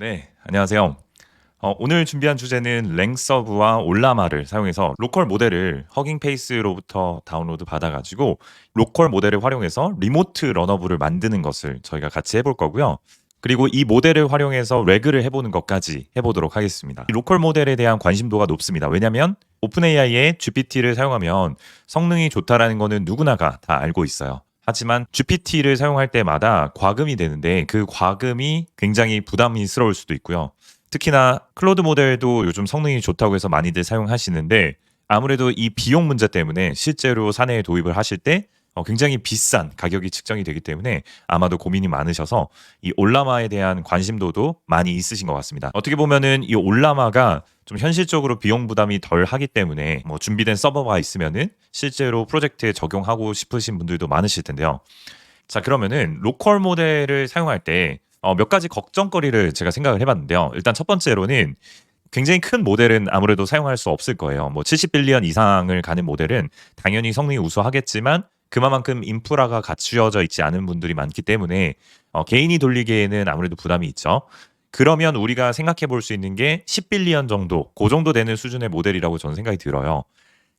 네, 안녕하세요. 어, 오늘 준비한 주제는 랭서브와 올라마를 사용해서 로컬 모델을 허깅페이스로부터 다운로드 받아가지고 로컬 모델을 활용해서 리모트 러너블을 만드는 것을 저희가 같이 해볼 거고요. 그리고 이 모델을 활용해서 레그를 해보는 것까지 해보도록 하겠습니다. 이 로컬 모델에 대한 관심도가 높습니다. 왜냐하면 오픈AI의 GPT를 사용하면 성능이 좋다라는 거는 누구나가 다 알고 있어요. 하지만 GPT를 사용할 때마다 과금이 되는데 그 과금이 굉장히 부담스러울 수도 있고요. 특히나 클로드 모델도 요즘 성능이 좋다고 해서 많이들 사용하시는데 아무래도 이 비용 문제 때문에 실제로 사내에 도입을 하실 때 어, 굉장히 비싼 가격이 측정이 되기 때문에 아마도 고민이 많으셔서 이 올라마에 대한 관심도도 많이 있으신 것 같습니다. 어떻게 보면은 이 올라마가 좀 현실적으로 비용 부담이 덜 하기 때문에 뭐 준비된 서버가 있으면은 실제로 프로젝트에 적용하고 싶으신 분들도 많으실 텐데요. 자, 그러면은 로컬 모델을 사용할 때 어, 몇 가지 걱정거리를 제가 생각을 해봤는데요. 일단 첫 번째로는 굉장히 큰 모델은 아무래도 사용할 수 없을 거예요. 뭐 70빌리언 이상을 가는 모델은 당연히 성능이 우수하겠지만 그만큼 인프라가 갖추어져 있지 않은 분들이 많기 때문에 어, 개인이 돌리기에는 아무래도 부담이 있죠. 그러면 우리가 생각해 볼 수 있는 게 10빌리언 정도, 그 정도 되는 수준의 모델이라고 저는 생각이 들어요.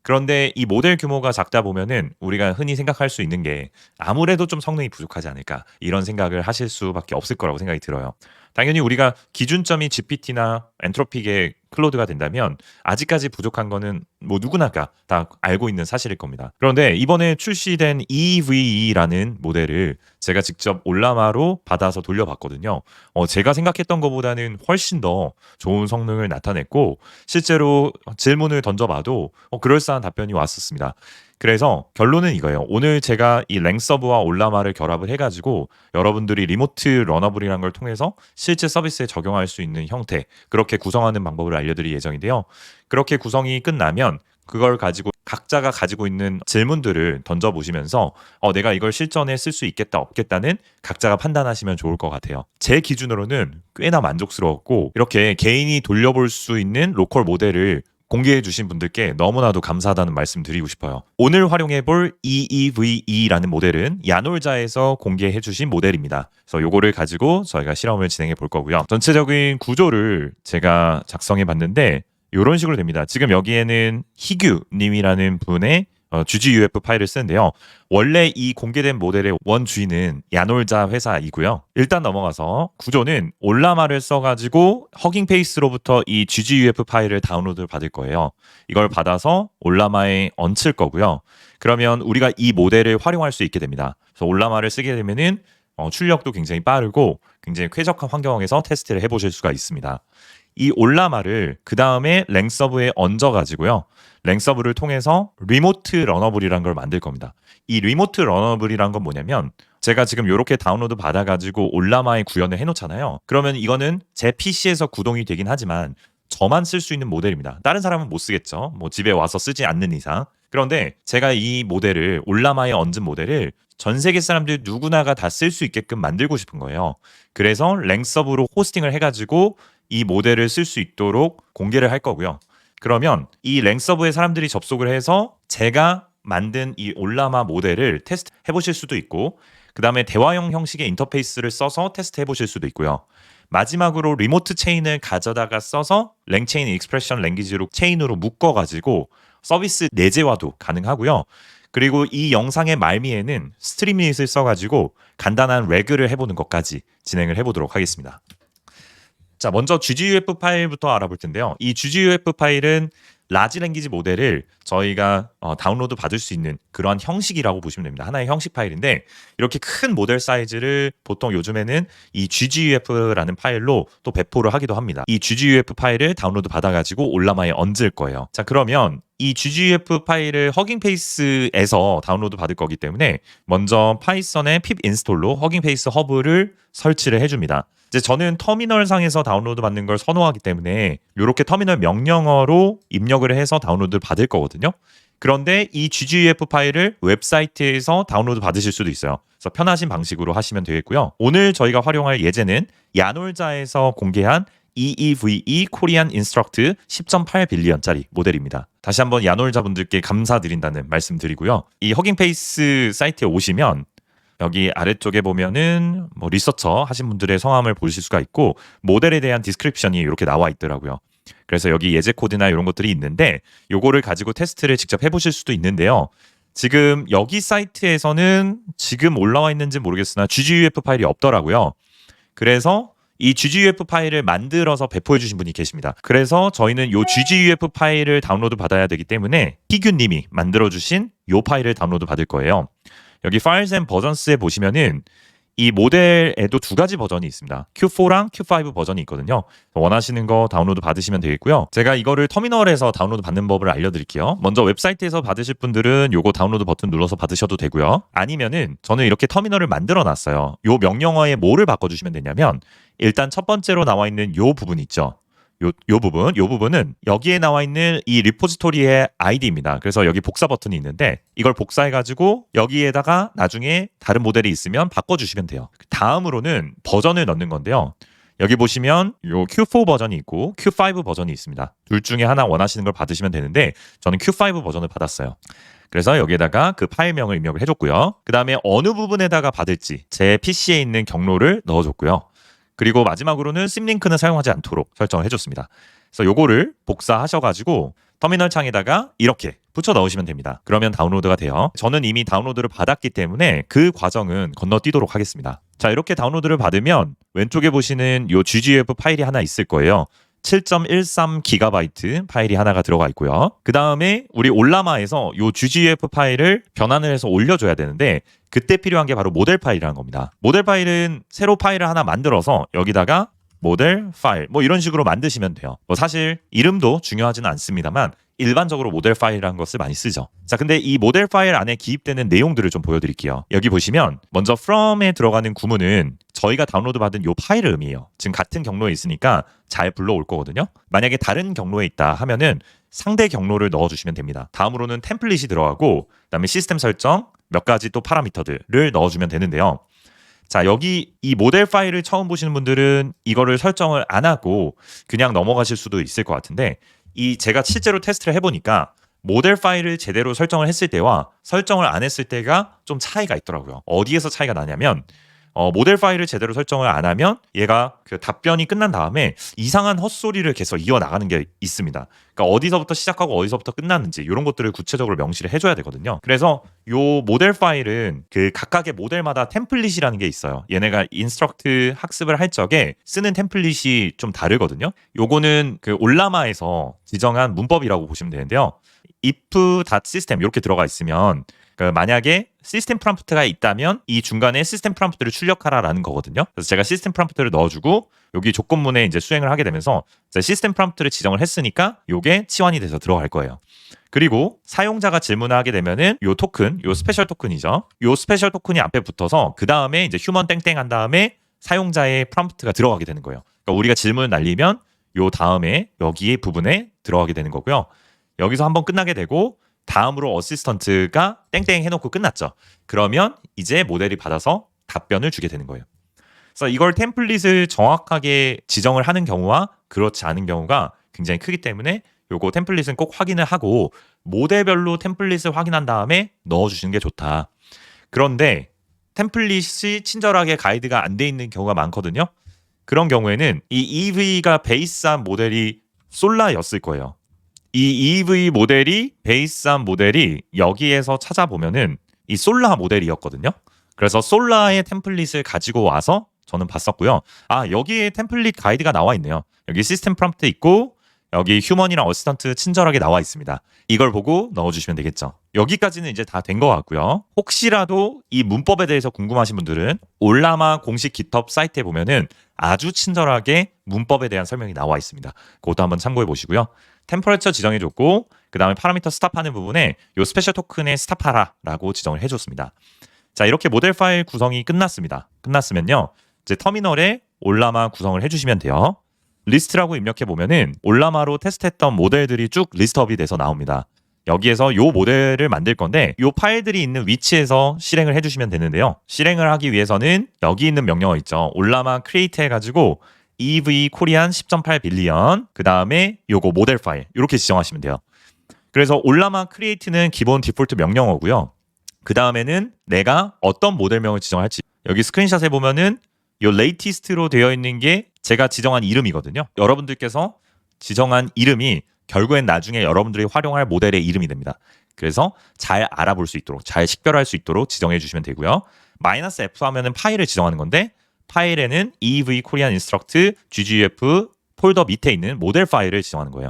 그런데 이 모델 규모가 작다 보면은 우리가 흔히 생각할 수 있는 게 아무래도 좀 성능이 부족하지 않을까 이런 생각을 하실 수밖에 없을 거라고 생각이 들어요. 당연히 우리가 기준점이 GPT나 엔트로픽의 클로드가 된다면 아직까지 부족한 거는 뭐 누구나가 다 알고 있는 사실일 겁니다. 그런데 이번에 출시된 EVE라는 모델을 제가 직접 올라마로 받아서 돌려봤거든요. 어, 제가 생각했던 것보다는 훨씬 더 좋은 성능을 나타냈고 실제로 질문을 던져봐도 어, 그럴싸한 답변이 왔었습니다. 그래서 결론은 이거예요. 오늘 제가 이 랭서브와 올라마를 결합을 해가지고 여러분들이 리모트 러너블이라는 걸 통해서 실제 서비스에 적용할 수 있는 형태 그렇게 구성하는 방법을 알려드릴 예정인데요. 그렇게 구성이 끝나면 그걸 가지고 각자가 가지고 있는 질문들을 던져보시면서 어, 내가 이걸 실전에 쓸 수 있겠다 없겠다는 각자가 판단하시면 좋을 것 같아요. 제 기준으로는 꽤나 만족스러웠고 이렇게 개인이 돌려볼 수 있는 로컬 모델을 공개해 주신 분들께 너무나도 감사하다는 말씀 드리고 싶어요. 오늘 활용해 볼 EEVE라는 모델은 야놀자에서 공개해 주신 모델입니다. 그래서 요거를 가지고 저희가 실험을 진행해 볼 거고요. 전체적인 구조를 제가 작성해 봤는데 이런 식으로 됩니다. 지금 여기에는 희규 님이라는 분의 어, GGUF 파일을 쓰는데요. 원래 이 공개된 모델의 원주인은 야놀자 회사이고요. 일단 넘어가서 구조는 올라마를 써가지고 허깅페이스로부터 이 GGUF 파일을 다운로드 받을 거예요. 이걸 받아서 올라마에 얹힐 거고요. 그러면 우리가 이 모델을 활용할 수 있게 됩니다. 그래서 올라마를 쓰게 되면은 어, 출력도 굉장히 빠르고 굉장히 쾌적한 환경에서 테스트를 해보실 수가 있습니다. 이 올라마를 그 다음에 랭서브에 얹어가지고요. 랭서브를 통해서 리모트 러너블이라는 걸 만들 겁니다. 이 리모트 러너블이란 건 뭐냐면 제가 지금 이렇게 다운로드 받아가지고 올라마에 구현을 해놓잖아요. 그러면 이거는 제 PC에서 구동이 되긴 하지만 저만 쓸 수 있는 모델입니다. 다른 사람은 못 쓰겠죠. 뭐 집에 와서 쓰지 않는 이상. 그런데 제가 이 모델을 올라마에 얹은 모델을 전 세계 사람들 누구나가 다 쓸 수 있게끔 만들고 싶은 거예요. 그래서 랭서브로 호스팅을 해가지고 이 모델을 쓸 수 있도록 공개를 할 거고요. 그러면 이 랭서브에 사람들이 접속을 해서 제가 만든 이 올라마 모델을 테스트 해보실 수도 있고 그 다음에 대화형 형식의 인터페이스를 써서 테스트 해보실 수도 있고요. 마지막으로 리모트 체인을 가져다가 써서 랭체인 익스프레션 랭귀지로 체인으로 묶어가지고 서비스 내재화도 가능하고요. 그리고 이 영상의 말미에는 스트리밋을 써가지고 간단한 레그를 해보는 것까지 진행을 해보도록 하겠습니다. 자, 먼저 GGUF 파일부터 알아볼 텐데요. 이 GGUF 파일은 라지 랭귀지 모델을 저희가 어, 다운로드 받을 수 있는 그러한 형식이라고 보시면 됩니다. 하나의 형식 파일인데 이렇게 큰 모델 사이즈를 보통 요즘에는 이 GGUF라는 파일로 또 배포를 하기도 합니다. 이 GGUF 파일을 다운로드 받아가지고 올라마에 얹을 거예요. 자 그러면 이 GGUF 파일을 허깅페이스에서 다운로드 받을 거기 때문에 먼저 파이썬의 pip 인스톨로 허깅페이스 허브를 설치를 해줍니다. 이제 저는 터미널 상에서 다운로드 받는 걸 선호하기 때문에 이렇게 터미널 명령어로 입력을 해서 다운로드를 받을 거거든요. 그런데 이 GGUF 파일을 웹사이트에서 다운로드 받으실 수도 있어요. 그래서 편하신 방식으로 하시면 되겠고요. 오늘 저희가 활용할 예제는 야놀자에서 공개한 EEVE 코리안 인스트럭트 10.8 빌리언짜리 모델입니다. 다시 한번 야놀자 분들께 감사드린다는 말씀 드리고요. 이 허깅페이스 사이트에 오시면 여기 아래쪽에 보면은 뭐 리서처 하신 분들의 성함을 보실 수가 있고 모델에 대한 디스크립션이 이렇게 나와 있더라고요. 그래서 여기 예제 코드나 이런 것들이 있는데 요거를 가지고 테스트를 직접 해보실 수도 있는데요. 지금 여기 사이트에서는 지금 올라와 있는지 모르겠으나 GGUF 파일이 없더라고요. 그래서 이 GGUF 파일을 만들어서 배포해 주신 분이 계십니다. 그래서 저희는 요 GGUF 파일을 다운로드 받아야 되기 때문에 희균 님이 만들어 주신 요 파일을 다운로드 받을 거예요. 여기 Files and Versions에 보시면은 이 모델에도 두 가지 버전이 있습니다. Q4랑 Q5 버전이 있거든요. 원하시는 거 다운로드 받으시면 되겠고요. 제가 이거를 터미널에서 다운로드 받는 법을 알려드릴게요. 먼저 웹사이트에서 받으실 분들은 요거 다운로드 버튼 눌러서 받으셔도 되고요. 아니면은 저는 이렇게 터미널을 만들어 놨어요. 요 명령어에 뭐를 바꿔주시면 되냐면 일단 첫 번째로 나와 있는 요 부분 있죠. 요, 요 부분, 요 부분은 여기에 나와 있는 이 리포지토리의 아이디입니다. 그래서 여기 복사 버튼이 있는데 이걸 복사해가지고 여기에다가 나중에 다른 모델이 있으면 바꿔주시면 돼요. 다음으로는 버전을 넣는 건데요. 여기 보시면 요 Q4 버전이 있고 Q5 버전이 있습니다. 둘 중에 하나 원하시는 걸 받으시면 되는데 저는 Q5 버전을 받았어요. 그래서 여기에다가 그 파일명을 입력을 해줬고요. 그 다음에 어느 부분에다가 받을지 제 PC에 있는 경로를 넣어줬고요. 그리고 마지막으로는 심링크는 사용하지 않도록 설정을 해줬습니다. 그래서 요거를 복사하셔가지고 터미널 창에다가 이렇게 붙여 넣으시면 됩니다. 그러면 다운로드가 돼요. 저는 이미 다운로드를 받았기 때문에 그 과정은 건너뛰도록 하겠습니다. 자, 이렇게 다운로드를 받으면 왼쪽에 보시는 요 GGF 파일이 하나 있을 거예요. 7.13GB 파일이 하나가 들어가 있고요. 그 다음에 우리 올라마에서 요 GGF 파일을 변환을 해서 올려줘야 되는데 그때 필요한 게 바로 모델 파일이라는 겁니다. 모델 파일은 새로 파일을 하나 만들어서 여기다가 모델 파일 뭐 이런 식으로 만드시면 돼요. 뭐 사실 이름도 중요하지는 않습니다만 일반적으로 모델 파일이라는 것을 많이 쓰죠. 자, 근데 이 모델 파일 안에 기입되는 내용들을 좀 보여드릴게요. 여기 보시면 먼저 from에 들어가는 구문은 저희가 다운로드 받은 요 파일을 의미해요. 지금 같은 경로에 있으니까 잘 불러올 거거든요. 만약에 다른 경로에 있다 하면은 상대 경로를 넣어주시면 됩니다. 다음으로는 템플릿이 들어가고 그다음에 시스템 설정 몇 가지 또 파라미터들을 넣어주면 되는데요. 자, 여기 이 모델 파일을 처음 보시는 분들은 이거를 설정을 안 하고 그냥 넘어가실 수도 있을 것 같은데 이 제가 실제로 테스트를 해보니까 모델 파일을 제대로 설정을 했을 때와 설정을 안 했을 때가 좀 차이가 있더라고요. 어디에서 차이가 나냐면 어, 모델 파일을 제대로 설정을 안 하면 얘가 그 답변이 끝난 다음에 이상한 헛소리를 계속 이어 나가는 게 있습니다. 그러니까 어디서부터 시작하고 어디서부터 끝났는지 이런 것들을 구체적으로 명시를 해줘야 되거든요. 그래서 요 모델 파일은 그 각각의 모델마다 템플릿이라는 게 있어요. 얘네가 인스트럭트 학습을 할 적에 쓰는 템플릿이 좀 다르거든요. 요거는 그 올라마에서 지정한 문법이라고 보시면 되는데요. if.system 이렇게 들어가 있으면 그 만약에 시스템 프롬프트가 있다면 이 중간에 시스템 프롬프트를 출력하라라는 거거든요. 그래서 제가 시스템 프롬프트를 넣어주고 여기 조건문에 이제 수행을 하게 되면서 시스템 프롬프트를 지정을 했으니까 요게 치환이 돼서 들어갈 거예요. 그리고 사용자가 질문을 하게 되면은 요 토큰, 요 스페셜 토큰이죠. 요 스페셜 토큰이 앞에 붙어서 그 다음에 이제 휴먼 땡땡 한 다음에 사용자의 프롬프트가 들어가게 되는 거예요. 그러니까 우리가 질문을 날리면 요 다음에 여기에 부분에 들어가게 되는 거고요. 여기서 한번 끝나게 되고 다음으로 어시스턴트가 땡땡 해놓고 끝났죠. 그러면 이제 모델이 받아서 답변을 주게 되는 거예요. 그래서 이걸 템플릿을 정확하게 지정을 하는 경우와 그렇지 않은 경우가 굉장히 크기 때문에 요거 템플릿은 꼭 확인을 하고 모델별로 템플릿을 확인한 다음에 넣어주시는 게 좋다. 그런데 템플릿이 친절하게 가이드가 안 돼 있는 경우가 많거든요. 그런 경우에는 이 EV가 베이스한 모델이 솔라였을 거예요. 이 EV 모델이 베이스한 모델이 여기에서 찾아보면은 이 솔라 모델이었거든요. 그래서 솔라의 템플릿을 가지고 와서 저는 봤었고요. 아, 여기에 템플릿 가이드가 나와 있네요. 여기 시스템 프롬프트 있고 여기 휴먼이랑 어시스턴트 친절하게 나와 있습니다. 이걸 보고 넣어주시면 되겠죠. 여기까지는 이제 다 된 것 같고요. 혹시라도 이 문법에 대해서 궁금하신 분들은 올라마 공식 GitHub 사이트에 보면은 아주 친절하게 문법에 대한 설명이 나와 있습니다. 그것도 한번 참고해 보시고요. 템퍼레처 지정해 줬고 그 다음에 파라미터 스탑하는 부분에 요 스페셜 토큰에 스탑하라라고 지정을 해줬습니다. 자 이렇게 모델 파일 구성이 끝났습니다. 끝났으면요 이제 터미널에 올라마 구성을 해주시면 돼요. 리스트라고 입력해 보면은 올라마로 테스트했던 모델들이 쭉 리스트업이 돼서 나옵니다. 여기에서 요 모델을 만들 건데 요 파일들이 있는 위치에서 실행을 해주시면 되는데요. 실행을 하기 위해서는 여기 있는 명령어 있죠. 올라마 크리에이트 해가지고 EV 코리안 10.8 빌리언 그 다음에 요거 모델 파일 이렇게 지정하시면 돼요. 그래서 올라마 크리에이트는 기본 디폴트 명령어고요. 그 다음에는 내가 어떤 모델명을 지정할지 여기 스크린샷에 보면은 요 latest로 되어 있는 게 제가 지정한 이름이거든요. 여러분들께서 지정한 이름이 결국엔 나중에 여러분들이 활용할 모델의 이름이 됩니다. 그래서 잘 알아볼 수 있도록 잘 식별할 수 있도록 지정해 주시면 되고요. 마이너스 F 하면은 파일을 지정하는 건데 파일에는 EV Korean Instruct GGF 폴더 밑에 있는 모델 파일을 지정하는 거예요.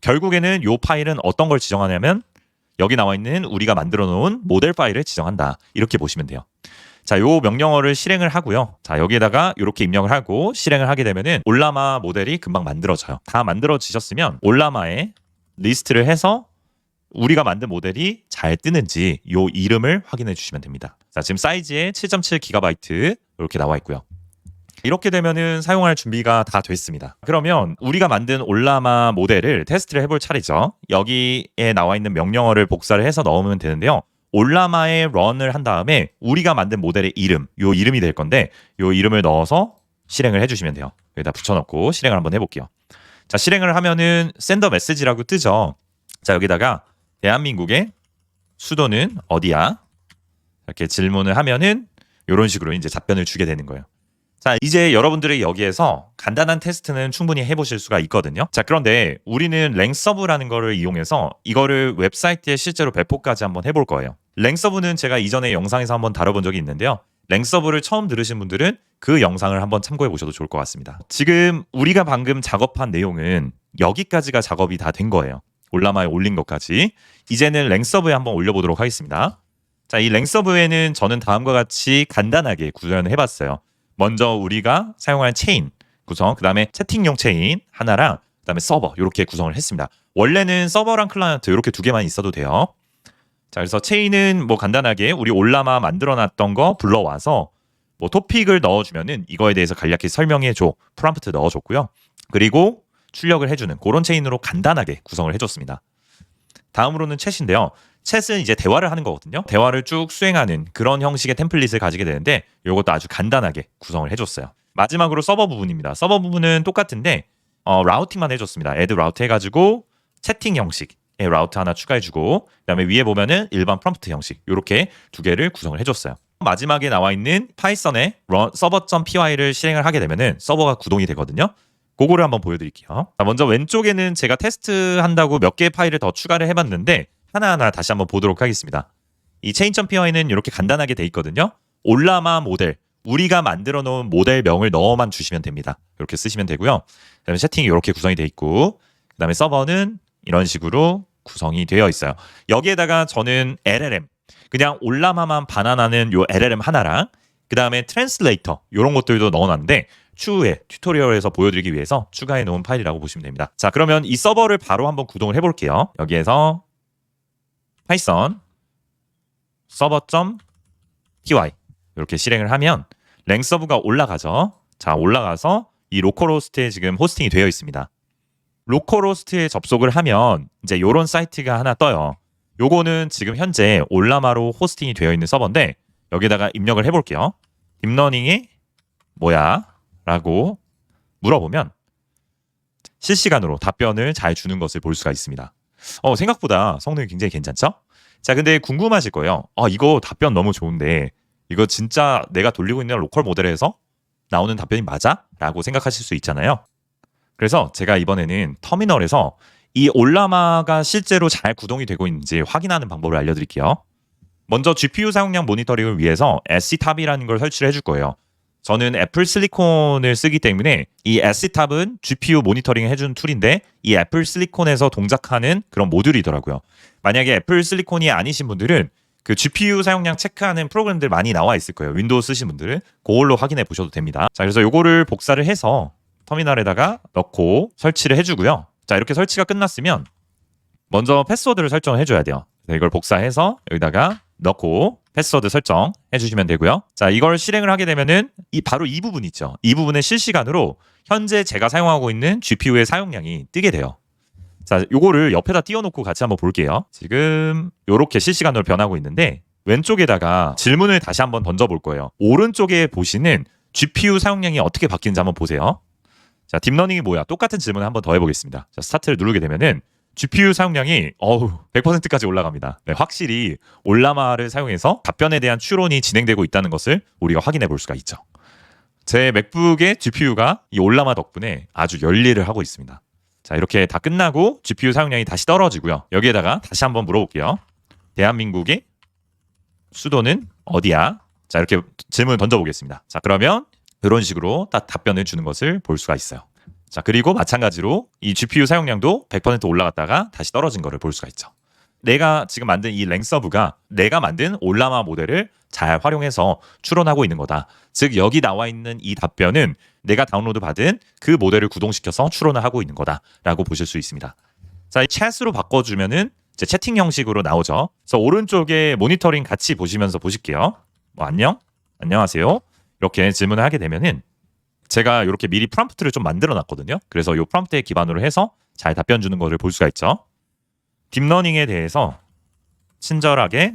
결국에는 요 파일은 어떤 걸 지정하냐면 여기 나와 있는 우리가 만들어 놓은 모델 파일을 지정한다. 이렇게 보시면 돼요. 자, 요 명령어를 실행을 하고요. 자, 여기에다가 이렇게 입력을 하고 실행을 하게 되면은 올라마 모델이 금방 만들어져요. 다 만들어지셨으면 올라마에 리스트를 해서 우리가 만든 모델이 잘 뜨는지 요 이름을 확인해 주시면 됩니다. 자, 지금 사이즈에 7.7GB 이렇게 나와 있고요. 이렇게 되면은 사용할 준비가 다 됐습니다. 그러면 우리가 만든 올라마 모델을 테스트를 해볼 차례죠. 여기에 나와 있는 명령어를 복사를 해서 넣으면 되는데요. 올라마에 런을 한 다음에 우리가 만든 모델의 이름, 요 이름이 될 건데 요 이름을 넣어서 실행을 해주시면 돼요. 여기다 붙여놓고 실행을 한번 해볼게요. 자, 실행을 하면은 샌더 메시지라고 뜨죠. 자, 여기다가 대한민국의 수도는 어디야? 이렇게 질문을 하면은 이런 식으로 이제 답변을 주게 되는 거예요. 자, 이제 여러분들이 여기에서 간단한 테스트는 충분히 해보실 수가 있거든요. 자, 그런데 우리는 랭서브라는 거를 이용해서 이거를 웹사이트에 실제로 배포까지 한번 해볼 거예요. 랭서브는 제가 이전에 영상에서 한번 다뤄본 적이 있는데요. 랭서브를 처음 들으신 분들은 그 영상을 한번 참고해 보셔도 좋을 것 같습니다. 지금 우리가 방금 작업한 내용은 여기까지가 작업이 다 된 거예요. 올라마에 올린 것까지. 이제는 랭서브에 한번 올려보도록 하겠습니다. 자, 이 랭서브에는 저는 다음과 같이 간단하게 구현을 해봤어요. 먼저 우리가 사용할 체인 구성, 그 다음에 채팅용 체인 하나랑 그 다음에 서버 이렇게 구성을 했습니다. 원래는 서버랑 클라이언트 이렇게 두 개만 있어도 돼요. 자, 그래서 체인은 뭐 간단하게 우리 올라마 만들어놨던 거 불러와서 뭐 토픽을 넣어주면은 이거에 대해서 간략히 설명해줘 프롬프트 넣어줬고요. 그리고 출력을 해주는 그런 체인으로 간단하게 구성을 해줬습니다. 다음으로는 챗인데요. 챗은 이제 대화를 하는 거거든요. 대화를 쭉 수행하는 그런 형식의 템플릿을 가지게 되는데 이것도 아주 간단하게 구성을 해줬어요. 마지막으로 서버 부분입니다. 서버 부분은 똑같은데 어, 라우팅만 해줬습니다. 애드 라우트 해가지고 채팅 형식의 라우트 하나 추가해주고 그다음에 위에 보면은 일반 프롬프트 형식 이렇게 두 개를 구성을 해줬어요. 마지막에 나와 있는 파이썬의 run server.py를 실행을 하게 되면은 서버가 구동이 되거든요. 그거를 한번 보여드릴게요. 자, 먼저 왼쪽에는 제가 테스트한다고 몇 개의 파일을 더 추가를 해봤는데 하나하나 다시 한번 보도록 하겠습니다. 이 체인.py는 이렇게 간단하게 돼 있거든요. 올라마 모델, 우리가 만들어 놓은 모델명을 넣어만 주시면 됩니다. 이렇게 쓰시면 되고요. 그다음에 세팅이 이렇게 구성이 돼 있고, 그다음에 서버는 이런 식으로 구성이 되어 있어요. 여기에다가 저는 LLM, 그냥 올라마만 반환하는 요 LLM 하나랑 그다음에 트랜슬레이터 이런 것들도 넣어놨는데 추후에 튜토리얼에서 보여드리기 위해서 추가해 놓은 파일이라고 보시면 됩니다. 자, 그러면 이 서버를 바로 한번 구동을 해볼게요. 여기에서 파이썬 서버.py 이렇게 실행을 하면 랭 서브가 올라가죠. 자, 올라가서 이 로컬호스트에 지금 호스팅이 되어 있습니다. 로컬호스트에 접속을 하면 이제 요런 사이트가 하나 떠요. 요거는 지금 현재 올라마로 호스팅이 되어 있는 서버인데 여기다가 입력을 해볼게요. 딥러닝이 뭐야? 라고 물어보면 실시간으로 답변을 잘 주는 것을 볼 수가 있습니다. 어, 생각보다 성능이 굉장히 괜찮죠? 자, 근데 궁금하실 거예요. 아, 이거 답변 너무 좋은데, 이거 진짜 내가 돌리고 있는 로컬 모델에서 나오는 답변이 맞아? 라고 생각하실 수 있잖아요. 그래서 제가 이번에는 터미널에서 이 올라마가 실제로 잘 구동이 되고 있는지 확인하는 방법을 알려드릴게요. 먼저 GPU 사용량 모니터링을 위해서 SC탑이라는 걸 설치를 해줄 거예요. 저는 애플 실리콘을 쓰기 때문에 이 SC탑은 GPU 모니터링 해주는 툴인데 이 애플 실리콘에서 동작하는 그런 모듈이더라고요. 만약에 애플 실리콘이 아니신 분들은 그 GPU 사용량 체크하는 프로그램들 많이 나와 있을 거예요. 윈도우 쓰신 분들은 그걸로 확인해 보셔도 됩니다. 자, 그래서 요거를 복사를 해서 터미널에다가 넣고 설치를 해주고요. 자, 이렇게 설치가 끝났으면 먼저 패스워드를 설정을 해줘야 돼요. 이걸 복사해서 여기다가 넣고 패스워드 설정 해주시면 되고요. 자, 이걸 실행을 하게 되면은 이 바로 이 부분 있죠. 이 부분에 실시간으로 현재 제가 사용하고 있는 GPU의 사용량이 뜨게 돼요. 자, 요거를 옆에다 띄워놓고 같이 한번 볼게요. 지금 요렇게 실시간으로 변하고 있는데 왼쪽에다가 질문을 다시 한번 던져볼 거예요. 오른쪽에 보시는 GPU 사용량이 어떻게 바뀌는지 한번 보세요. 자, 딥러닝이 뭐야? 똑같은 질문을 한번 더 해보겠습니다. 자, 스타트를 누르게 되면은 GPU 사용량이 어우 100%까지 올라갑니다. 네, 확실히 올라마를 사용해서 답변에 대한 추론이 진행되고 있다는 것을 우리가 확인해 볼 수가 있죠. 제 맥북의 GPU가 이 올라마 덕분에 아주 열일을 하고 있습니다. 자, 이렇게 다 끝나고 GPU 사용량이 다시 떨어지고요. 여기에다가 다시 한번 물어볼게요. 대한민국의 수도는 어디야? 자, 이렇게 질문을 던져보겠습니다. 자, 그러면 이런 식으로 딱 답변을 주는 것을 볼 수가 있어요. 자, 그리고 마찬가지로 이 GPU 사용량도 100% 올라갔다가 다시 떨어진 거를 볼 수가 있죠. 내가 지금 만든 이 랭 서브가 내가 만든 올라마 모델을 잘 활용해서 추론하고 있는 거다. 즉 여기 나와 있는 이 답변은 내가 다운로드 받은 그 모델을 구동시켜서 추론을 하고 있는 거다라고 보실 수 있습니다. 자, 이 챗으로 바꿔주면은 이제 채팅 형식으로 나오죠. 그래서 오른쪽에 모니터링 같이 보시면서 보실게요. 뭐 안녕, 안녕하세요. 이렇게 질문을 하게 되면은 제가 이렇게 미리 프롬프트를 좀 만들어 놨거든요. 그래서 이 프롬프트에 기반으로 해서 잘 답변 주는 것을 볼 수가 있죠. 딥러닝에 대해서 친절하게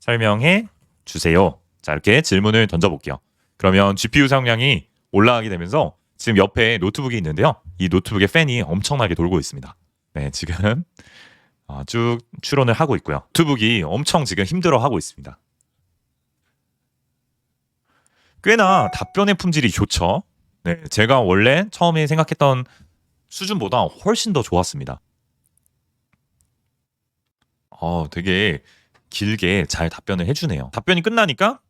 설명해 주세요. 자, 이렇게 질문을 던져볼게요. 그러면 GPU 사용량이 올라가게 되면서 지금 옆에 노트북이 있는데요. 이 노트북의 팬이 엄청나게 돌고 있습니다. 네, 지금 어, 쭉 추론을 하고 있고요. 노트북이 엄청 지금 힘들어 하고 있습니다. 꽤나 답변의 품질이 좋죠. 네, 제가 원래 처음에 생각했던 수준보다 훨씬 더 좋았습니다. 어, 되게 길게 잘 답변을 해주네요. 답변이 끝나니까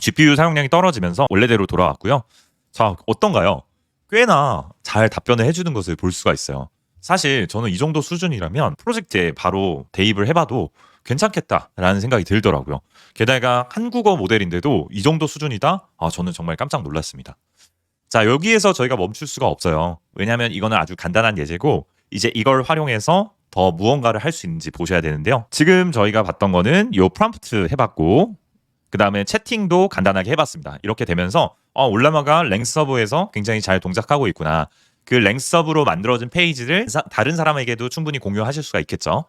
GPU 사용량이 떨어지면서 원래대로 돌아왔고요. 자, 어떤가요? 꽤나 잘 답변을 해주는 것을 볼 수가 있어요. 사실 저는 이 정도 수준이라면 프로젝트에 바로 대입을 해봐도 괜찮겠다라는 생각이 들더라고요. 게다가 한국어 모델인데도 이 정도 수준이다? 아, 저는 정말 깜짝 놀랐습니다. 자, 여기에서 저희가 멈출 수가 없어요. 왜냐하면 이거는 아주 간단한 예제고 이제 이걸 활용해서 더 무언가를 할 수 있는지 보셔야 되는데요. 지금 저희가 봤던 거는 요 프롬프트 해봤고 그 다음에 채팅도 간단하게 해봤습니다. 이렇게 되면서 어, 올라마가 랭서브에서 굉장히 잘 동작하고 있구나. 그 랭서브로 만들어진 페이지를 사- 다른 사람에게도 충분히 공유하실 수가 있겠죠.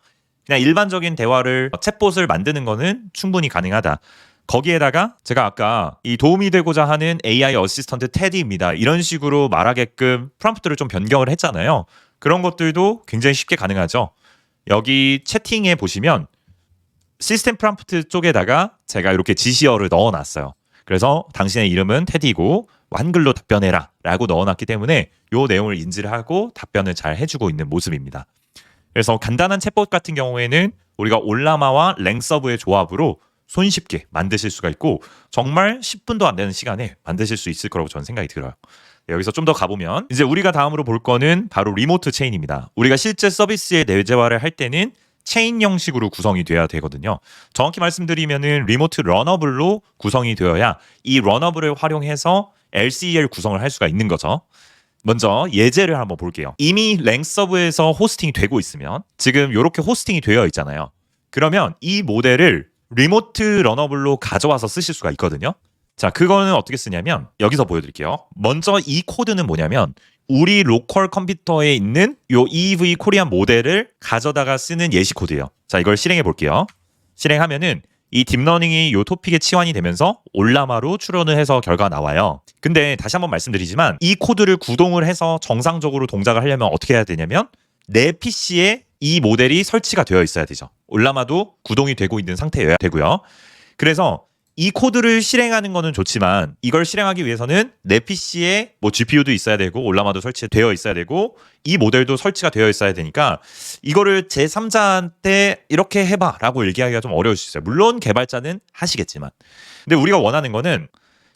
그냥 일반적인 대화를 챗봇을 만드는 거는 충분히 가능하다. 거기에다가 제가 아까 이 도움이 되고자 하는 AI 어시스턴트 테디입니다. 이런 식으로 말하게끔 프롬프트를 좀 변경을 했잖아요. 그런 것들도 굉장히 쉽게 가능하죠. 여기 채팅에 보시면 시스템 프롬프트 쪽에다가 제가 이렇게 지시어를 넣어놨어요. 그래서 당신의 이름은 테디고 한글로 답변해라 라고 넣어놨기 때문에 요 내용을 인지를 하고 답변을 잘 해주고 있는 모습입니다. 그래서 간단한 챗봇 같은 경우에는 우리가 올라마와 랭서브의 조합으로 손쉽게 만드실 수가 있고 정말 10분도 안 되는 시간에 만드실 수 있을 거라고 저는 생각이 들어요. 네, 여기서 좀 더 가보면 이제 우리가 다음으로 볼 거는 바로 리모트 체인입니다. 우리가 실제 서비스의 내재화를 할 때는 체인 형식으로 구성이 돼야 되거든요. 정확히 말씀드리면은 리모트 러너블로 구성이 되어야 이 러너블을 활용해서 LCL 구성을 할 수가 있는 거죠. 먼저 예제를 한번 볼게요. 이미 랭서브에서 호스팅이 되고 있으면 지금 이렇게 호스팅이 되어 있잖아요. 그러면 이 모델을 리모트 러너블로 가져와서 쓰실 수가 있거든요. 자, 그거는 어떻게 쓰냐면 여기서 보여드릴게요. 먼저 이 코드는 뭐냐면 우리 로컬 컴퓨터에 있는 요 EV 코리안 모델을 가져다가 쓰는 예시 코드예요. 자, 이걸 실행해 볼게요. 실행하면은 이 딥러닝이 요 토픽에 치환이 되면서 올라마로 추론을 해서 결과가 나와요. 근데 다시 한번 말씀드리지만 이 코드를 구동을 해서 정상적으로 동작을 하려면 어떻게 해야 되냐면 내 PC에 이 모델이 설치가 되어 있어야 되죠. 올라마도 구동이 되고 있는 상태여야 되고요. 그래서 이 코드를 실행하는 거는 좋지만 이걸 실행하기 위해서는 내 PC에 뭐 GPU도 있어야 되고 올라마도 설치되어 있어야 되고 이 모델도 설치가 되어 있어야 되니까 이거를 제3자한테 이렇게 해봐라고 얘기하기가 좀 어려울 수 있어요. 물론 개발자는 하시겠지만. 근데 우리가 원하는 거는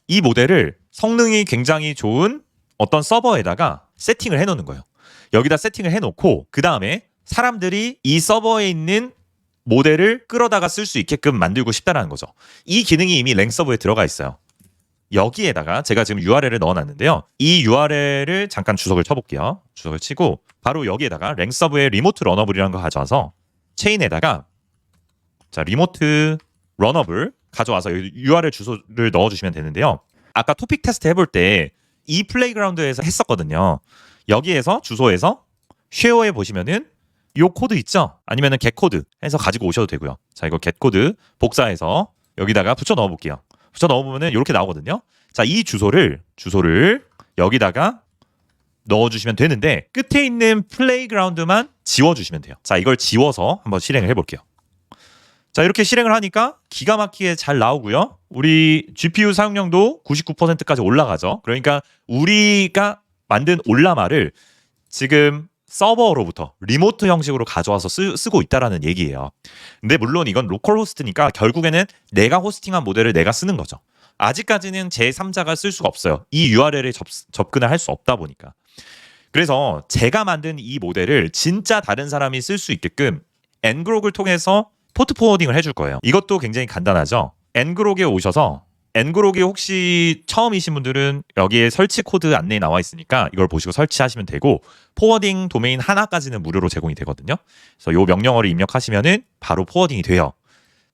이 모델을 성능이 굉장히 좋은 어떤 서버에다가 세팅을 해놓는 거예요. 여기다 세팅을 해놓고 그 다음에 사람들이 이 서버에 있는 모델을 끌어다가 쓸 수 있게끔 만들고 싶다라는 거죠. 이 기능이 이미 랭서브에 들어가 있어요. 여기에다가 제가 지금 URL을 넣어놨는데요. 이 URL을 잠깐 주석을 쳐볼게요. 주석을 치고 바로 여기에다가 랭 서브의 리모트 러너블이라는 거 가져와서 체인에다가 자 리모트 러너블 가져와서 URL 주소를 넣어주시면 되는데요. 아까 토픽 테스트 해볼 때 이 플레이그라운드에서 했었거든요. 여기에서 주소에서 쉐어에 보시면은 요 코드 있죠? 아니면은 get 코드 해서 가지고 오셔도 되고요. 자, 이거 get 코드 복사해서 여기다가 붙여 넣어 볼게요. 붙여 넣어 보면은 이렇게 나오거든요. 자, 이 주소를 주소를 여기다가 넣어 주시면 되는데 끝에 있는 플레이그라운드만 지워 주시면 돼요. 자 이걸 지워서 한번 실행을 해 볼게요. 자 이렇게 실행을 하니까 기가 막히게 잘 나오고요. 우리 GPU 사용량도 99%까지 올라가죠. 그러니까 우리가 만든 올라마를 지금 서버로부터 리모트 형식으로 가져와서 쓰, 쓰고 있다라는 얘기예요. 근데 물론 이건 로컬 호스트니까 결국에는 내가 호스팅한 모델을 내가 쓰는 거죠. 아직까지는 제3자가 쓸 수가 없어요. 이 URL에 접, 접근을 할 수 없다 보니까. 그래서 제가 만든 이 모델을 진짜 다른 사람이 쓸 수 있게끔 ngrok을 통해서 포트 포워딩을 해줄 거예요. 이것도 굉장히 간단하죠. ngrok에 오셔서 ngrok이 혹시 처음이신 분들은 여기에 설치 코드 안내에 나와 있으니까 이걸 보시고 설치하시면 되고 포워딩 도메인 하나까지는 무료로 제공이 되거든요. 그래서 이 명령어를 입력하시면은 바로 포워딩이 돼요.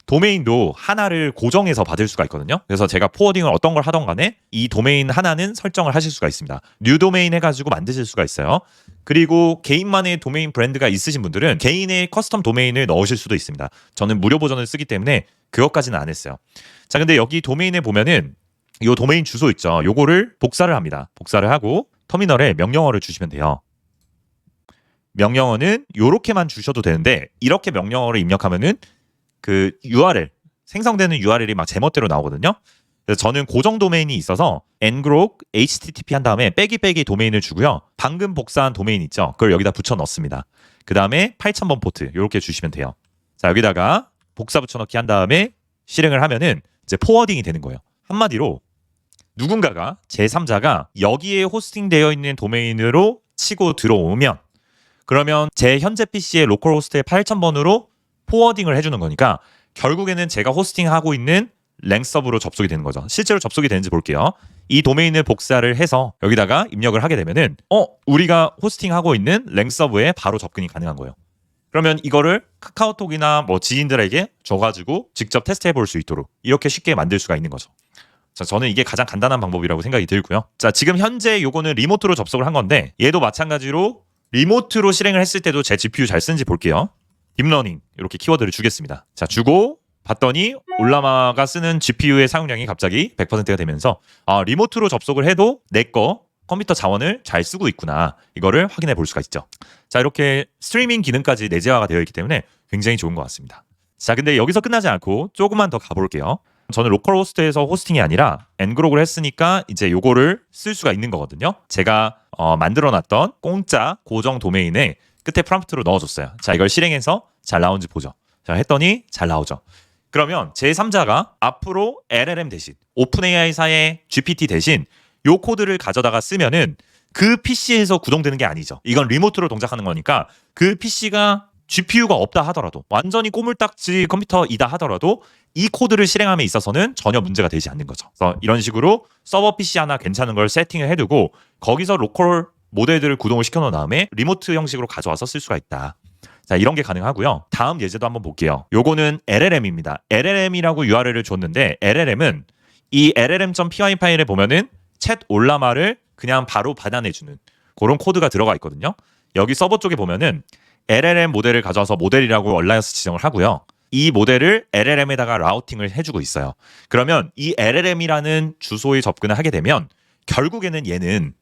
도메인도 하나를 고정해서 받을 수가 있거든요. 그래서 제가 포워딩을 어떤 걸 하던 간에 이 도메인 하나는 설정을 하실 수가 있습니다. 뉴 도메인 해가지고 만드실 수가 있어요. 그리고 개인만의 도메인 브랜드가 있으신 분들은 개인의 커스텀 도메인을 넣으실 수도 있습니다. 저는 무료 버전을 쓰기 때문에 그것까지는 안 했어요. 자, 근데 여기 도메인에 보면은 이 도메인 주소 있죠. 요거를 복사를 합니다. 복사를 하고 터미널에 명령어를 주시면 돼요. 명령어는 요렇게만 주셔도 되는데 이렇게 명령어를 입력하면은 그 URL 생성되는 URL이 막 제멋대로 나오거든요. 그래서 저는 고정 도메인이 있어서 ngrok http 한 다음에 빼기 빼기 도메인을 주고요. 방금 복사한 도메인 있죠. 그걸 여기다 붙여 넣습니다. 그 다음에 8000번 포트 이렇게 주시면 돼요. 자 여기다가 복사 붙여넣기 한 다음에 실행을 하면은 이제 포워딩이 되는 거예요. 한마디로 누군가가 제3자가 여기에 호스팅되어 있는 도메인으로 치고 들어오면 그러면 제 현재 PC의 로컬 호스트의 8000번으로 포워딩을 해주는 거니까 결국에는 제가 호스팅하고 있는 랭서브로 접속이 되는 거죠. 실제로 접속이 되는지 볼게요. 이 도메인을 복사를 해서 여기다가 입력을 하게 되면은 어 우리가 호스팅하고 있는 랭서브에 바로 접근이 가능한 거예요. 그러면 이거를 카카오톡이나 뭐 지인들에게 줘가지고 직접 테스트해 볼 수 있도록 이렇게 쉽게 만들 수가 있는 거죠. 자, 저는 이게 가장 간단한 방법이라고 생각이 들고요. 자, 지금 현재 요거는 리모트로 접속을 한 건데 얘도 마찬가지로 리모트로 실행을 했을 때도 제 GPU 잘 쓰는지 볼게요. 딥러닝 이렇게 키워드를 주겠습니다. 자, 주고 봤더니 올라마가 쓰는 GPU의 사용량이 갑자기 100%가 되면서 아, 리모트로 접속을 해도 내 거 컴퓨터 자원을 잘 쓰고 있구나. 이거를 확인해 볼 수가 있죠. 자, 이렇게 스트리밍 기능까지 내재화가 되어 있기 때문에 굉장히 좋은 것 같습니다. 자, 근데 여기서 끝나지 않고 조금만 더 가볼게요. 저는 로컬 호스트에서 호스팅이 아니라 ngrok을 했으니까 이제 요거를 쓸 수가 있는 거거든요. 제가 어, 만들어놨던 공짜 고정 도메인에 끝에 프롬프트로 넣어줬어요. 자, 이걸 실행해서 잘 나온지 보죠. 자, 했더니 잘 나오죠. 그러면 제3자가 앞으로 LLM 대신 오픈AI사의 GPT 대신 요 코드를 가져다가 쓰면은 그 PC에서 구동되는 게 아니죠. 이건 리모트로 동작하는 거니까 그 PC가 GPU가 없다 하더라도 완전히 꼬물딱지 컴퓨터이다 하더라도 이 코드를 실행함에 있어서는 전혀 문제가 되지 않는 거죠. 그래서 이런 식으로 서버 PC 하나 괜찮은 걸 세팅을 해두고 거기서 로컬 모델들을 구동을 시켜놓은 다음에 리모트 형식으로 가져와서 쓸 수가 있다. 자, 이런 게 가능하고요. 다음 예제도 한번 볼게요. 요거는 LLM입니다. LLM이라고 URL을 줬는데 LLM은 이 LLM.py 파일에 보면은 챗 올라마를 그냥 바로 받아내주는 그런 코드가 들어가 있거든요. 여기 서버 쪽에 보면은 LLM 모델을 가져와서 모델이라고 얼라이언스 지정을 하고요. 이 모델을 LLM에다가 라우팅을 해주고 있어요. 그러면 이 LLM이라는 주소에 접근을 하게 되면 결국에는 얘는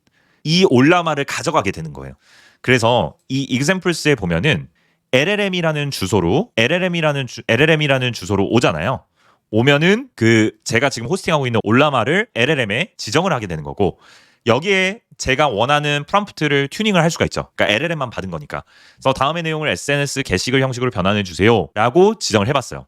이 올라마를 가져가게 되는 거예요. 그래서 이 examples에 보면은 LLM이라는 주소로 LLM이라는 주, LLM이라는 주소로 오잖아요. 오면은 그 제가 지금 호스팅하고 있는 올라마를 LLM에 지정을 하게 되는 거고 여기에 제가 원하는 프롬프트를 튜닝을 할 수가 있죠. 그러니까 LLM만 받은 거니까. 그래서 다음의 내용을 SNS 게시글 형식으로 변환해 주세요라고 지정을 해봤어요.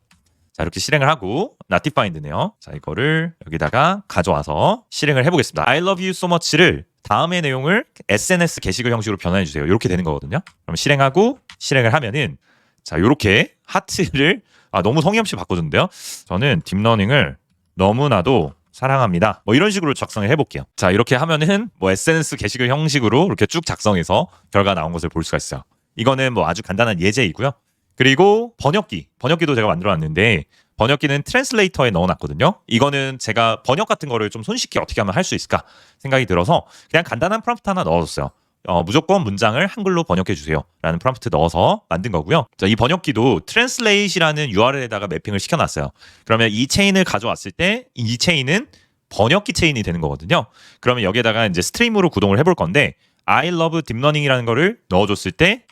자 이렇게 실행을 하고 나티파인드네요. 자 이거를 여기다가 가져와서 실행을 해보겠습니다. I love you so much를 다음의 내용을 SNS 게시글 형식으로 변환해 주세요. 이렇게 되는 거거든요. 그럼 실행하고 실행을 하면은 자 이렇게 하트를 아 너무 성의 없이 바꿔준대요. 저는 딥러닝을 너무나도 사랑합니다. 뭐 이런 식으로 작성을 해볼게요. 자 이렇게 하면은 뭐 SNS 게시글 형식으로 이렇게 쭉 작성해서 결과 나온 것을 볼 수가 있어요. 이거는 뭐 아주 간단한 예제이고요. 그리고 번역기, 번역기도 제가 만들어놨는데 번역기는 트랜슬레이터에 넣어놨거든요. 이거는 제가 번역 같은 거를 좀 손쉽게 어떻게 하면 할 수 있을까 생각이 들어서 그냥 간단한 프롬프트 하나 넣어줬어요. 어, 무조건 문장을 한글로 번역해 주세요라는 프롬프트 넣어서 만든 거고요. 자, 이 번역기도 트랜슬레이시라는 URL에다가 매핑을 시켜놨어요. 그러면 이 체인을 가져왔을 때 이 체인은 번역기 체인이 되는 거거든요. 그러면 여기에다가 이제 스트림으로 구동을 해볼 건데 I love 딥러닝이라는 거를 넣어줬을 때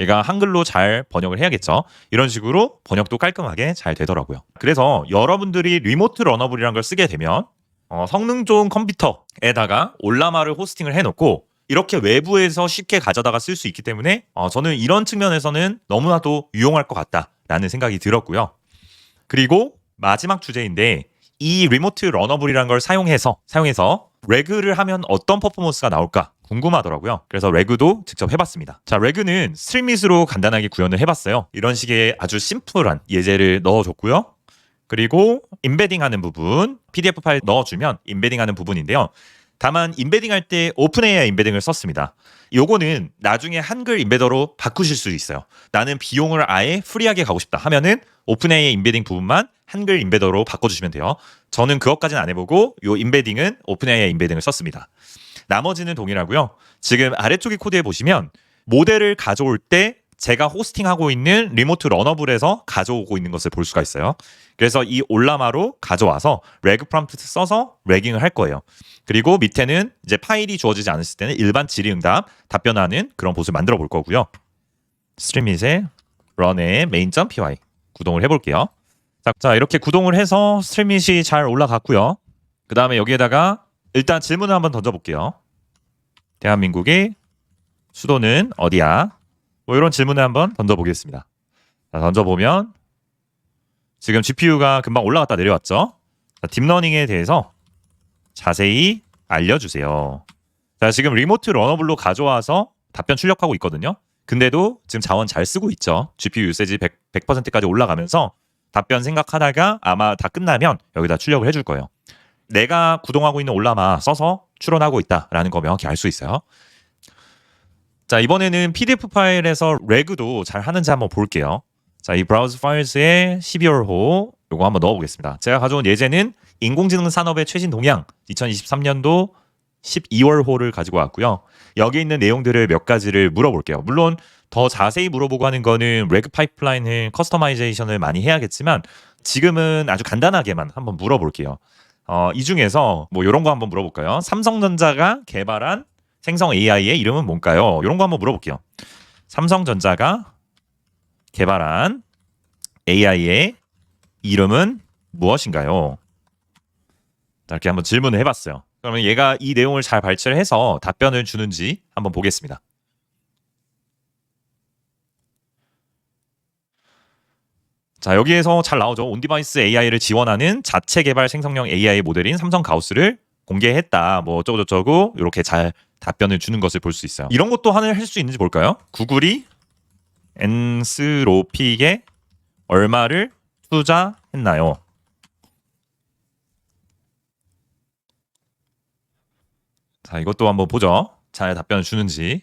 얘가 한글로 잘 번역을 해야겠죠. 이런 식으로 번역도 깔끔하게 잘 되더라고요. 그래서 여러분들이 리모트 러너블이라는 걸 쓰게 되면 어, 성능 좋은 컴퓨터에다가 올라마를 호스팅을 해놓고 이렇게 외부에서 쉽게 가져다가 쓸 수 있기 때문에 어, 저는 이런 측면에서는 너무나도 유용할 것 같다라는 생각이 들었고요. 그리고 마지막 주제인데 이 리모트 러너블이라는 걸 사용해서 사용해서 레그를 하면 어떤 퍼포먼스가 나올까 궁금하더라고요. 그래서 레그도 직접 해봤습니다. 자, 레그는 스트리밋으로 간단하게 구현을 해봤어요. 이런 식의 아주 심플한 예제를 넣어줬고요. 그리고 인베딩 하는 부분, PDF 파일 넣어주면 인베딩 하는 부분인데요. 다만 인베딩 할 때 오픈 AI 인베딩을 썼습니다. 요거는 나중에 한글 인베더로 바꾸실 수 있어요. 나는 비용을 아예 프리하게 가고 싶다 하면은 오픈 AI 인베딩 부분만 한글 인베더로 바꿔주시면 돼요. 저는 그것까지는 안 해보고 요 인베딩은 오픈 AI 인베딩을 썼습니다. 나머지는 동일하고요. 지금 아래쪽에 코드에 보시면 모델을 가져올 때 제가 호스팅하고 있는 리모트 러너블에서 가져오고 있는 것을 볼 수가 있어요. 그래서 이 올라마로 가져와서 레그 프롬프트 써서 레깅을 할 거예요. 그리고 밑에는 이제 파일이 주어지지 않았을 때는 일반 질의응답 답변하는 그런 모습을 만들어 볼 거고요. 스트리밋의 run의 main.py 구동을 해볼게요. 자, 자, 이렇게 구동을 해서 스트리밋이 잘 올라갔고요. 그 다음에 여기에다가 일단 질문을 한번 던져볼게요. 대한민국의 수도는 어디야? 뭐 이런 질문을 한번 던져보겠습니다. 자, 던져보면 지금 GPU가 금방 올라갔다 내려왔죠? 자, 딥러닝에 대해서 자세히 알려주세요. 자, 지금 리모트 러너블로 가져와서 답변 출력하고 있거든요. 근데도 지금 자원 잘 쓰고 있죠. GPU 유세지 100, 100%까지 올라가면서 답변 생각하다가 아마 다 끝나면 여기다 출력을 해줄 거예요. 내가 구동하고 있는 올라마 써서 추론하고 있다라는 거 명확히 알 수 있어요. 자, 이번에는 PDF 파일에서 레그도 잘 하는지 한번 볼게요. 자, 이 브라우저 파일스의 12월호 요거 한번 넣어 보겠습니다. 제가 가져온 예제는 인공지능 산업의 최신 동향 2023년도 12월호를 가지고 왔고요. 여기 있는 내용들을 몇 가지를 물어볼게요. 물론 더 자세히 물어보고 하는 거는 레그 파이프라인을 커스터마이제이션을 많이 해야겠지만 지금은 아주 간단하게만 한번 물어볼게요. 어, 이 중에서 뭐 이런 거 한번 물어볼까요? 삼성전자가 개발한 생성 AI의 이름은 뭔가요? 이런 거 한번 물어볼게요. 삼성전자가 개발한 AI의 이름은 무엇인가요? 자, 이렇게 한번 질문을 해봤어요. 그러면 얘가 이 내용을 잘 발췌를 해서 답변을 주는지 한번 보겠습니다. 자, 여기에서 잘 나오죠. 온디바이스 AI를 지원하는 자체 개발 생성형 AI 모델인 삼성 가우스를 공개했다. 뭐 어쩌고 저쩌고 이렇게 잘 답변을 주는 것을 볼 수 있어요. 이런 것도 하나 할수 있는지 볼까요? 구글이 엔스로픽에 얼마를 투자했나요? 자, 이것도 한번 보죠. 잘 답변을 주는지.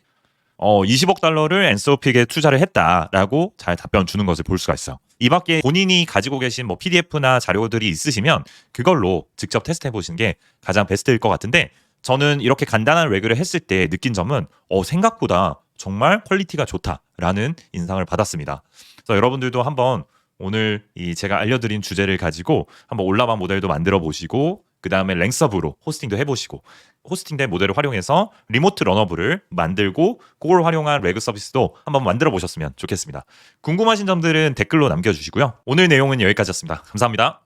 어, 20억 달러를 엔스로픽에 투자를 했다라고 잘 답변 주는 것을 볼 수가 있어요. 이 밖에 본인이 가지고 계신 뭐 PDF나 자료들이 있으시면 그걸로 직접 테스트 해 보시는 게 가장 베스트일 것 같은데 저는 이렇게 간단한 레그를 했을 때 느낀 점은 어, 생각보다 정말 퀄리티가 좋다라는 인상을 받았습니다. 그래서 여러분들도 한번 오늘 이 제가 알려드린 주제를 가지고 한번 올라마 모델도 만들어 보시고 그 다음에 랭서브로 호스팅도 해보시고 호스팅된 모델을 활용해서 리모트 러너블을 만들고 그걸 활용한 레그 서비스도 한번 만들어 보셨으면 좋겠습니다. 궁금하신 점들은 댓글로 남겨주시고요. 오늘 내용은 여기까지였습니다. 감사합니다.